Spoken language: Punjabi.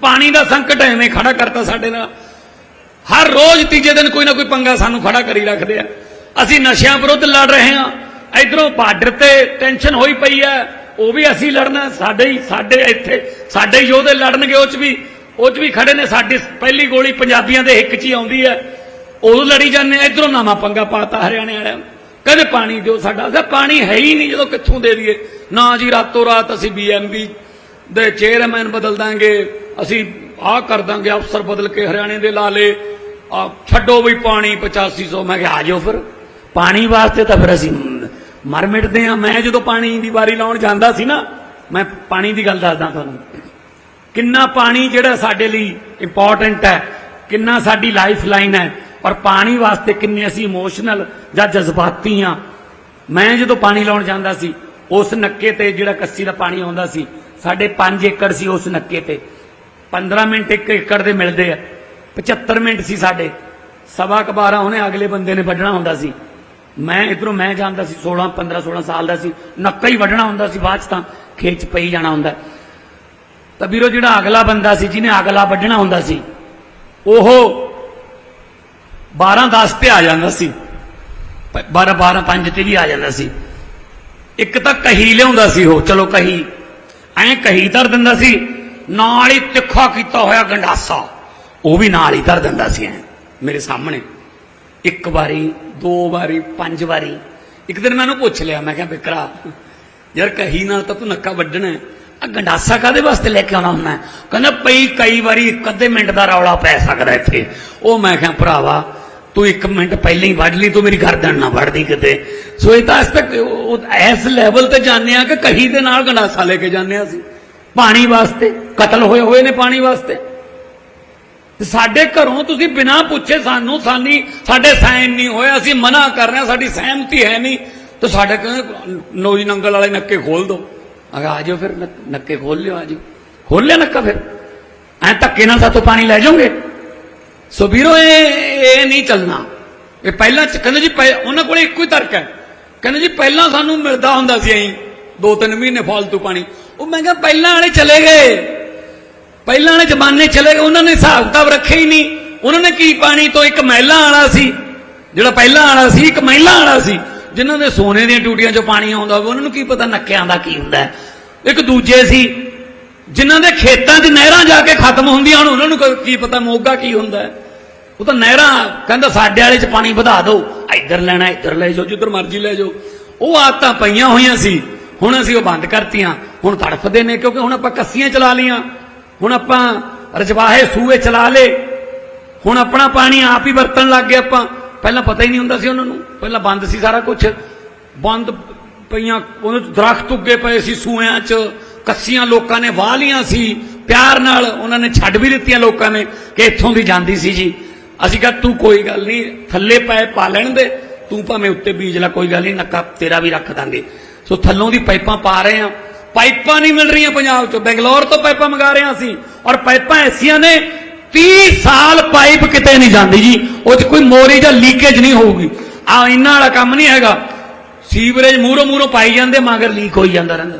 ਪਾਣੀ ਦਾ ਸੰਕਟ ਐਵੇਂ ਖੜਾ ਕਰਤਾ ਸਾਡੇ ਨਾਲ। ਹਰ ਰੋਜ਼ ਤੀਜੇ ਦਿਨ ਕੋਈ ਨਾ ਕੋਈ ਪੰਗਾ ਸਾਨੂੰ ਖੜਾ ਕਰੀ ਰੱਖਦੇ ਆ। ਅਸੀਂ ਨਸ਼ਿਆਂ ਵਿਰੁੱਧ ਲੜ ਰਹੇ ਹਾਂ। ਇਧਰੋਂ ਬਾਰਡਰ ਤੇ ਟੈਨਸ਼ਨ ਹੋਈ ਪਈ ਹੈ। ਉਹ ਵੀ ਅਸੀਂ ਲੜਨਾ ਸਾਡੇ ਹੀ ਸਾਡੇ ਇੱਥੇ ਸਾਡੇ ਹੀ ਯੋਧੇ ਲੜਨਗੇ, ਉਹ ਚ ਵੀ ਉਹ ਚ ਵੀ ਖੜੇ ਨੇ। ਸਾਡੀ ਪਹਿਲੀ ਗੋਲੀ ਪੰਜਾਬੀਆਂ ਦੇ ਹਿੱਕ 'ਚ ਹੀ ਆਉਂਦੀ ਹੈ। ਉਦੋਂ ਲੜੀ ਜਾਂਦੇ ਇਧਰੋਂ ਨਾਮਾ ਪੰਗਾ ਪਾਤਾ ਹਰਿਆਣੇ ਵਾਲਿਆਂ ਨੂੰ। ਕਹਿੰਦੇ ਪਾਣੀ ਦਿਓ ਸਾਡਾ। ਅਸਾਂ ਪਾਣੀ ਹੈ ਹੀ ਨਹੀਂ ਜਦੋਂ ਕਿੱਥੋਂ ਦੇ ਦਈਏ। ਨਾ ਜੀ, ਰਾਤੋਂ ਰਾਤ ਅਸੀਂ ਬੀਐਮਬੀ ਦੇ ਚੇਅਰਮੈਨ ਬਦਲ ਦਾਂਗੇ। ਅਸੀਂ ਆਹ ਕਰ ਦਾਂਗੇ ਅਫਸਰ ਬਦਲ ਕੇ ਹਰਿਆਣੇ ਦੇ ਲਾ ਲੇ ਆ ਛੱਡੋ ਵੀ ਪਾਣੀ 8500 ਮੈਂ ਕਿਹਾ, ਆ ਜਾਓ ਫਿਰ। ਪਾਣੀ ਵਾਸਤੇ ਤਾਂ ਫਿਰ ਅਸੀਂ ਮਰ ਮਿਟਦੇ ਆ ਮੈਂ ਜਦੋਂ ਪਾਣੀ ਦੀ ਵਾਰੀ ਲਾਉਣ ਜਾਂਦਾ ਸੀ ਨਾ, ਮੈਂ ਪਾਣੀ ਦੀ ਗੱਲ ਦੱਸਦਾ ਤੁਹਾਨੂੰ। ਕਿੰਨਾ ਪਾਣੀ ਜਿਹੜਾ ਸਾਡੇ ਲਈ ਇੰਪੋਰਟੈਂਟ ਹੈ, ਕਿੰਨਾ ਸਾਡੀ ਲਾਈਫ ਲਾਈਨ ਹੈ ਔਰ ਪਾਣੀ ਵਾਸਤੇ ਕਿੰਨੇ ਅਸੀਂ ਇਮੋਸ਼ਨਲ ਜਾਂ ਜਜ਼ਬਾਤੀ ਆ ਮੈਂ ਜਦੋਂ ਪਾਣੀ ਲਾਉਣ ਜਾਂਦਾ ਸੀ, ਉਸ ਨੱਕੇ ਤੇ ਜਿਹੜਾ ਕੱਸੀ ਦਾ ਪਾਣੀ ਆਉਂਦਾ ਸੀ, ਸਾਡੇ 5 ਏਕੜ ਸੀ ਉਸ ਨੱਕੇ ਤੇ। 15 ਮਿੰਟ ਇੱਕ ਏਕੜ ਦੇ ਮਿਲਦੇ ਆ। 75 ਮਿੰਟ ਸੀ ਸਾਡੇ। ਸਵਾ ਕਬਾਰਾ ਉਹਨੇ ਅਗਲੇ ਬੰਦੇ ਨੇ ਵੱਢਣਾ ਹੁੰਦਾ ਸੀ। ਮੈਂ ਇਧਰੋਂ ਮੈਂ ਜਾਂਦਾ ਸੀ 16 15 16 ਸਾਲ ਦਾ ਸੀ। ਨੱਕਾ ਹੀ ਵੱਢਣਾ ਹੁੰਦਾ ਸੀ ਬਾਅਦ ਚ ਤਾਂ ਖੇਤ ਚ ਪਈ ਜਾਣਾ ਹੁੰਦਾ। ਤਾਂ ਵੀਰੋ ਜਿਹੜਾ ਅਗਲਾ ਬੰਦਾ ਸੀ, ਜਿਹਨੇ ਅਗਲਾ ਵੱਢਣਾ ਹੁੰਦਾ ਸੀ, ਉਹ 12 10 ਤੇ ਆ ਜਾਂਦਾ ਸੀ। 12 12 5 ਤੇ ਵੀ ਆ ਜਾਂਦਾ ਸੀ। ਇੱਕ ਤਾਂ ਕਹੀ ਲਿਆਉਂਦਾ ਸੀ ਉਹ, ਚਲੋ ਕਹੀ। ਐਂ ਕਹੀ ਧਰ ਦਿੰਦਾ ਸੀ ਨਾਲ ਹੀ ਤਿੱਖਾ ਕੀਤਾ ਹੋਇਆ ਗੰਡਾਸਾ। ਉਹ ਵੀ ਨਾਲ ਹੀ ਧਰ ਦਿੰਦਾ ਸੀ ਐ, ਮੇਰੇ ਸਾਹਮਣੇ। ਇੱਕ ਵਾਰੀ, ਦੋ ਵਾਰੀ, ਪੰਜ ਵਾਰੀ। ਇੱਕ ਦਿਨ ਮੈਂ ਉਹਨੂੰ ਪੁੱਛ ਲਿਆ, ਮੈਂ ਕਿਹਾ ਬਿਕਰਾ ਯਾਰ ਕਹੀ ਨਾਲ ਤਾਂ ਤੂੰ ਨੱਕਾ ਵੱਢਣਾ ਆ ਗੰਡਾਸਾ ਕਾਦੇ ਵਾਸਤੇ ਲੈ ਕੇ ਆਉਣਾ ਹੁੰਦਾ ਕਹਿੰਦਾ ਪਈ ਕਈ ਵਾਰੀ ਇੱਕ ਅੱਧੇ ਮਿੰਟ ਦਾ ਰੌਲਾ ਪੈ ਸਕਦਾ ਇੱਥੇ। ਉਹ ਮੈਂ ਕਿਹਾ, ਭਰਾਵਾ, ਤੂੰ ਇੱਕ ਮਿੰਟ ਪਹਿਲਾਂ ਹੀ ਵੱਢ ਲਈ, ਤੂੰ ਮੇਰੀ ਗਰਦਨ ਨਾ ਵੱਢਦੀ ਕਿਤੇ। ਸੋ ਇਹ ਤਾਂ ਇਸ ਤੱਕ ਇਸ ਲੈਵਲ ਤੇ ਜਾਂਦੇ ਆ ਕਿ ਕਹੀ ਦੇ ਨਾਲ ਗੰਡਾਸਾ ਲੈ ਕੇ ਜਾਂਦੇ ਆ ਅਸੀਂ। ਪਾਣੀ ਵਾਸਤੇ, ਕਤਲ ਹੋਏ ਹੋਏ ਨੇ ਪਾਣੀ ਵਾਸਤੇ। ਸਾਡੇ ਘਰੋਂ ਤੁਸੀਂ ਬਿਨਾਂ ਪੁੱਛੇ ਸਾਨੂੰ, ਸਾਨੀ, ਸਾਡੇ ਸਾਈਨ ਨਹੀਂ ਹੋਏ, ਅਸੀਂ ਮਨਾ ਕਰ ਰਹੇ ਹਾਂ, ਸਾਡੀ ਸਹਿਮਤੀ ਹੈ ਨਹੀਂ। ਤੇ ਸਾਡੇ ਕਹਿੰਦੇ, ਨੋਜੀ ਨੰਗਲ ਵਾਲੇ ਨੱਕੇ ਖੋਲ ਦੋ। ਅਗਾ ਆ ਜਾਓ ਫਿਰ, ਨੱਕੇ ਖੋਲ ਲਿਓ, ਆ ਜਾਓ। ਖੋਲ ਲਿਆ ਨੱਕਾ ਫਿਰ। ਐ ਧੱਕੇ ਨਾਲ ਸਾਤੋਂ ਪਾਣੀ ਲੈ ਜਾਓਗੇ? ਸੋ ਵੀਰੋ, ਇਹ ਇਹ ਨਹੀਂ ਚੱਲਣਾ। ਇਹ ਪਹਿਲਾਂ ਕਹਿੰਦੇ ਜੀ, ਪਹਿ- ਉਹਨਾਂ ਕੋਲੇ ਇੱਕੋ ਹੀ ਤਰਕ ਹੈ। ਕਹਿੰਦੇ ਜੀ, ਪਹਿਲਾਂ ਸਾਨੂੰ ਮਿਲਦਾ ਹੁੰਦਾ ਸੀ ਐਂ ਦੋ ਤਿੰਨ ਮਹੀਨੇ ਫਾਲਤੂ ਪਾਣੀ। ਉਹ ਮੈਂ ਕਿਹਾ ਪਹਿਲਾਂ ਵਾਲੇ ਚਲੇ ਗਏ। ਪਹਿਲਾਂ ਵਾਲੇ ਜ਼ਮਾਨੇ ਚਲੇ ਗਏ, ਉਹਨਾਂ ਨੇ ਹਿਸਾਬ ਕਿਤਾਬ ਰੱਖਿਆ ਹੀ ਨਹੀਂ। ਉਹਨਾਂ ਨੇ ਕੀ ਪਾਣੀ ਤੋਂ ਇੱਕ ਮਹਿਲਾ ਵਾਲਾ ਸੀ, ਜਿਹੜਾ ਪਹਿਲਾਂ ਵਾਲਾ ਸੀ, ਇੱਕ ਮਹਿਲਾ ਵਾਲਾ ਸੀ। ਜਿਨ੍ਹਾਂ ਦੇ ਸੋਨੇ ਦੀਆਂ ਟੂਟੀਆਂ 'ਚੋਂ ਪਾਣੀ ਆਉਂਦਾ ਹੋਵੇ, ਉਹਨਾਂ ਨੂੰ ਕੀ ਪਤਾ ਨੱਕਿਆਂ ਦਾ ਕੀ ਹੁੰਦਾ ਇੱਕ ਦੂਜੇ ਸੀ, ਜਿਨ੍ਹਾਂ ਦੇ ਖੇਤਾਂ 'ਚ ਨਹਿਰਾਂ ਜਾ ਕੇ ਖਤਮ ਹੁੰਦੀਆਂ ਹੁਣ ਉਹਨਾਂ ਨੂੰ ਕੀ ਪਤਾ ਮੋਗਾ ਕੀ ਹੁੰਦਾ ਉਹ ਤਾਂ ਨਹਿਰਾਂ, ਕਹਿੰਦਾ ਸਾਡੇ ਵਾਲੇ 'ਚ ਪਾਣੀ ਵਧਾ ਦਿਓ। ਇੱਧਰ ਲੈਣਾ, ਇੱਧਰ ਲੈ ਜਾਓ, ਜਿੱਧਰ ਮਰਜ਼ੀ ਲੈ ਜਾਓ। ਉਹ ਆਦਤਾਂ ਪਈਆਂ ਹੋਈਆਂ ਸੀ, ਹੁਣ ਅਸੀਂ ਉਹ ਬੰਦ ਕਰਤੀਆਂ। ਹੁਣ ਤੜਫਦੇ ਨੇ ਕਿਉਂਕਿ ਹੁਣ ਆਪਾਂ ਕੱਸੀਆਂ ਚਲਾ ਲੀਆਂ ਹੁਣ ਆਪਾਂ ਰਜਵਾਹੇ ਸੂਏ ਚਲਾ ਲੇ ਹੁਣ ਆਪਣਾ ਪਾਣੀ ਆਪ ਹੀ ਵਰਤਣ ਲੱਗ ਗਏ ਆਪਾਂ। ਪਹਿਲਾਂ ਪਤਾ ਹੀ ਨਹੀਂ ਹੁੰਦਾ ਸੀ ਉਹਨਾਂ ਨੂੰ। ਪਹਿਲਾਂ ਬੰਦ ਸੀ ਸਾਰਾ ਕੁਝ ਬੰਦ ਪਈਆਂ, ਉਹਦੇ ਦਰਖਤ ਉੱਗੇ ਪਏ ਸੀ ਸੂਇਆਂ 'ਚ। ਕੱਸੀਆਂ ਲੋਕਾਂ ਨੇ ਵਾਹ ਲੀਆਂ ਸੀ। ਪਿਆਰ ਨਾਲ ਉਹਨਾਂ ਨੇ ਛੱਡ ਵੀ ਦਿੱਤੀਆਂ ਲੋਕਾਂ ਨੇ ਕਿ ਇੱਥੋਂ ਦੀ ਜਾਂਦੀ ਸੀ ਜੀ। ਅਸੀਂ ਕਿਹਾ, ਤੂੰ ਕੋਈ ਗੱਲ ਨਹੀਂ, ਥੱਲੇ ਪਏ ਪਾ ਲੈਣ ਦੇ। ਤੂੰ ਭਾਵੇਂ ਉੱਤੇ ਬੀਜ ਲੈ, ਕੋਈ ਗੱਲ ਨਹੀਂ, ਨੱਕਾ ਤੇਰਾ ਵੀ ਰੱਖ ਦਾਂਗੇ। ਸੋ ਥੱਲੋਂ ਦੀ ਪਾਈਪਾਂ ਪਾ ਰਹੇ ਆ ਪਾਈਪਾਂ ਨਹੀਂ ਮਿਲ ਰਹੀਆਂ ਪੰਜਾਬ 'ਚ। ਬੈਂਗਲੌਰ ਤੋਂ ਪਾਈਪਾਂ ਮੰਗਾ ਰਹੇ ਹਾਂ ਅਸੀਂ। ਔਰ ਪਾਈਪਾਂ ਐਸੀਆਂ ਨੇ 30 ਸਾਲ ਪਾਈਪ ਕਿਤੇ ਨਹੀਂ ਜਾਂਦੀ ਜੀ। ਉਹ 'ਚ ਕੋਈ ਮੋਰੀ ਜਾਂ ਲੀਕੇਜ ਨਹੀਂ ਹੋਊਗੀ। ਆ, ਇੰਨਾ ਵਾਲਾ ਕੰਮ ਨਹੀਂ ਹੈਗਾ। ਸੀਵਰੇਜ ਮੂਰੋਂ ਮੂਰੋਂ ਪਾਈ ਜਾਂਦੇ, ਮਗਰ ਲੀਕ ਹੋਈ ਜਾਂਦਾ ਰਹਿੰਦਾ।